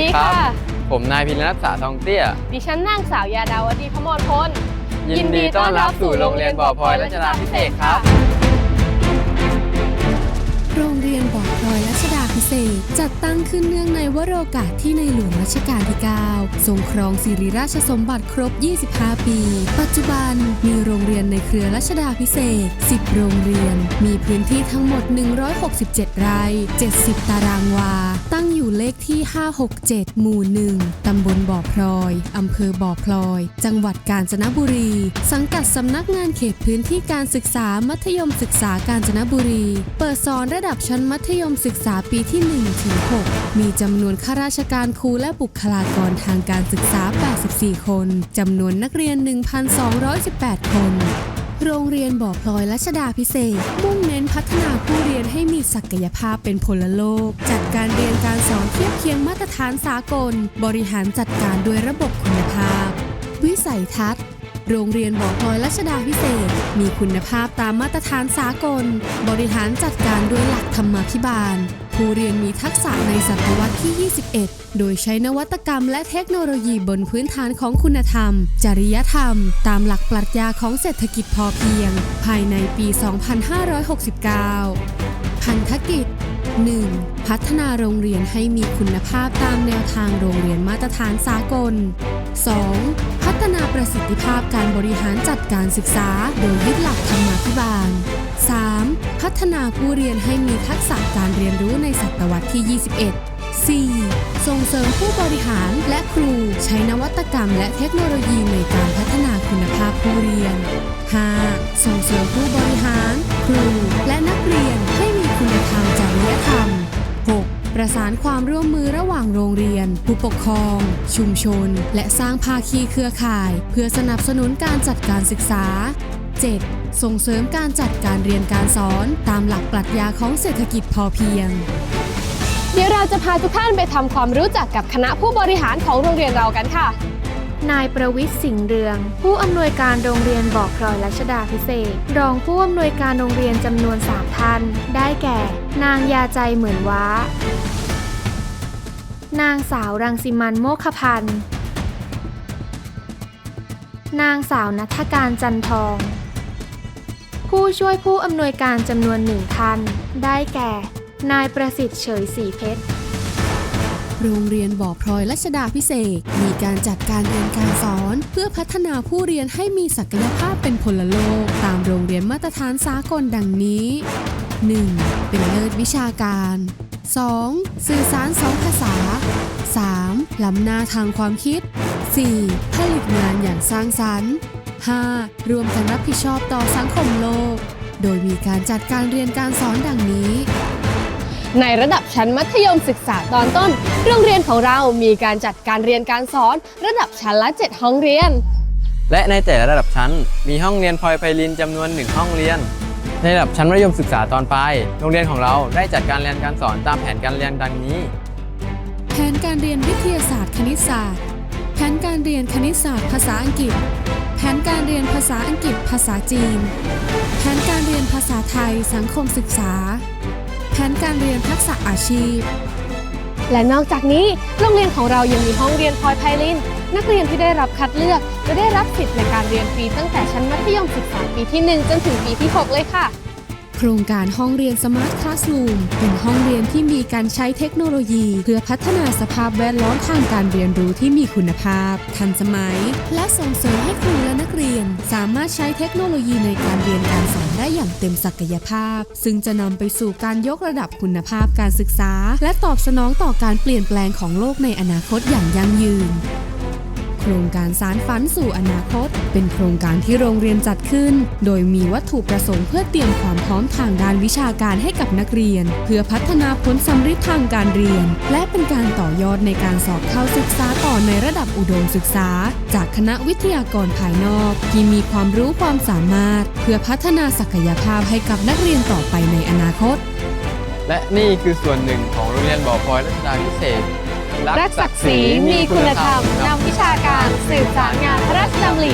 ดีค่ะผมนายพินรักษาทองเตี้ย ดิฉันนางสาวยาดาวดีพมรพลยินดีต้อนรับสู่โรงเรียนบ่อพลอยรัชดาพิเศษครับ โรงเรียนบ่อพลอยรัชดาพิเศษกจัดตั้งขึ้นเนื่องในวโรกาสที่ในหลวงรัชกาลที่ 9 ทรงครองสิริราชสมบัติครบ 25 ปี ปัจจุบันมีโรงเรียนในเครือรัชดาพิเศษก10 โรงเรียน มีพื้นที่ทั้งหมด 167 ไร่ 70 ตารางวาตั้ง อยู่เลขที่ 567 หมู่1ตำบลบ่อพลอย อำเภอบ่อพลอย จังหวัดกาญจนบุรี สังกัดสำนักงานเขตพื้นที่การศึกษามัธยมศึกษากาญจนบุรี เปิดสอนระดับชั้นมัธยมศึกษาปีที่1ถึง6มีจำนวนข้าราชการครูและบุคลากรทางการศึกษา 84 คน จำนวนนักเรียน 1,218 คน โรงเรียนบ่อพลอยรัชดาพิเศษ มุ่งเน้นพัฒนาผู้เรียนให้มีศักยภาพเป็นพลโลก จัดการเรียนการสอนเทียบเคียงมาตรฐานสากล บริหารจัดการด้วยระบบคุณภาพ วิสัยทัศน์โรงเรียนบ่อพลอยรัชดาพิเศษ มีคุณภาพตามมาตรฐานสากล บริหารจัดการด้วยหลักธรรมาภิบาล ผู้เรียนมีทักษะในศตวรรษที่ 21 โดยใช้นวัตกรรมและเทคโนโลยีบนพื้นฐานของคุณธรรม จริยธรรม ตามหลักปรัชญาของเศรษฐกิจพอเพียง ภายในปี 2569 พันธกิจ 1. พัฒนาโรงเรียนให้มีคุณภาพตามแนวทางโรงเรียนมาตรฐานสากล 2. พัฒนาประสิทธิภาพการบริหารจัดการศึกษา โดยยึดหลักธรรมาภิบาล พัฒนาผู้เรียนให้มีทักษะการเรียนรู้ในศตวรรษที่ 21 4. ส่งเสริมผู้บริหารและครูใช้นวัตกรรมและเทคโนโลยีในการพัฒนาคุณภาพผู้เรียน 5. ส่งเสริมผู้บริหาร ครู และนักเรียนให้มีคุณธรรมจริยธรรม 6. ประสานความร่วมมือระหว่างโรงเรียน ผู้ปกครอง ชุมชน และสร้างภาคีเครือข่าย เพื่อสนับสนุนการจัดการศึกษา 7. ส่งเสริมการจัดการเรียนการสอนตามหลักปรัชญาของเศรษฐกิจพอเพียง เดี๋ยวเราจะพาทุกท่านไปทำความรู้จักกับคณะผู้บริหารของโรงเรียนเรากันค่ะ นายประวิทย์สิงห์เรือง ผู้อำนวยการโรงเรียนบ่อพลอยรัชดาพิเศษกรองผู้อำนวยการโรงเรียนจำนวน3ท่าน ได้แก่ นางยาใจเหมือนว้า นางสาวรังสิมันต์โมคพันธ์นางสาวนัทการจันทอง ผู้ช่วยผู้อำนวยการจำนวนหนึ่งท่าน ได้แก่ นายประสิทธิ์เฉยศรีเพชร โรงเรียนบ่อพลอยรัชดาพิเศษ มีการจัดการเรียนการสอน เพื่อพัฒนาผู้เรียนให้มีศักยภาพเป็นพลโลก ตามโรงเรียนมาตรฐานสากลดังนี้ 1. เป็นเลิศวิชาการ 2. สื่อสารสองภาษา 3. ล้ำหน้าทางความคิด 4. ผลิตงานอย่างสร้างสรรค์ 5. รวมกันรับผิดชอบต่อสังคมโลก โดยมีการจัดการเรียนการสอนดังนี้ ในระดับชั้นมัธยมศึกษาตอนต้น โรงเรียนของเรามีการจัดการเรียนการสอน ระดับชั้นละ 7 ห้องเรียน และในแต่ละระดับชั้น มีห้องเรียนพลอยไพลินจำนวนหนึ่งห้องเรียน ในระดับชั้นมัธยมศึกษาตอนปลายโรงเรียนของเราได้จัดการเรียนการสอนตามแผนการเรียนดังนี้ แผนการเรียนวิทยาศาสตร์คณิตศาสตร์ แผนการเรียนคณิตศาสตร์ภาษาอังกฤษ แผนการเรียนภาษาอังกฤษ ภาษาจีน แผนการเรียนภาษาไทย สังคมศึกษา แผนการเรียนทักษะอาชีพ และนอกจากนี้โรงเรียนของเรายังมีห้องเรียนพลอยไพลิน นักเรียนที่ได้รับคัดเลือกจะได้รับสิทธิ์ในการเรียนฟรีตั้งแต่ชั้นมัธยมศึกษาปีที่ 1 จนถึงปีที่ 6 เลยค่ะ โครงการห้องเรียน Smart Classroom เป็นห้องเรียนที่มีการใช้เทคโนโลยี เพื่อพัฒนาสภาพแวดล้อมทางการเรียนรู้ที่มีคุณภาพ ทันสมัย และส่งเสริมให้ครูและนักเรียน สามารถใช้เทคโนโลยีในการเรียนการสอนได้อย่างเต็มศักยภาพ ซึ่งจะนำไปสู่การยกระดับคุณภาพการศึกษา และตอบสนองต่อการเปลี่ยนแปลงของโลกในอนาคตอย่างยั่งยืน รงการสารฝันสู่อนาคต เป็นโครงการที่โรงเรียนจัดขึ้น โดยมีวัตถุประสงค์เพื่อเตรียมความพร้อมทางด้านวิชาการให้กับนักเรียน เพื่อพัฒนาผลสำฤทธิ์ทางการเรียน และเป็นการต่อยอดในการสอบเข้าศึกษาต่อในระดับอุดมศึกษา จากคณะวิทยากรภายนอก ที่มีความรู้ความสามารถ เพื่อพัฒนาศักยภาพให้กับนักเรียนต่อไปในอนาคต และนี่คือส่วนหนึ่งของโรงเรียนบ่อพลอยรัชดาพิเศษ รักศักดิ์ศรีมีคุณธรรม สืบสารงานพระราชดำริ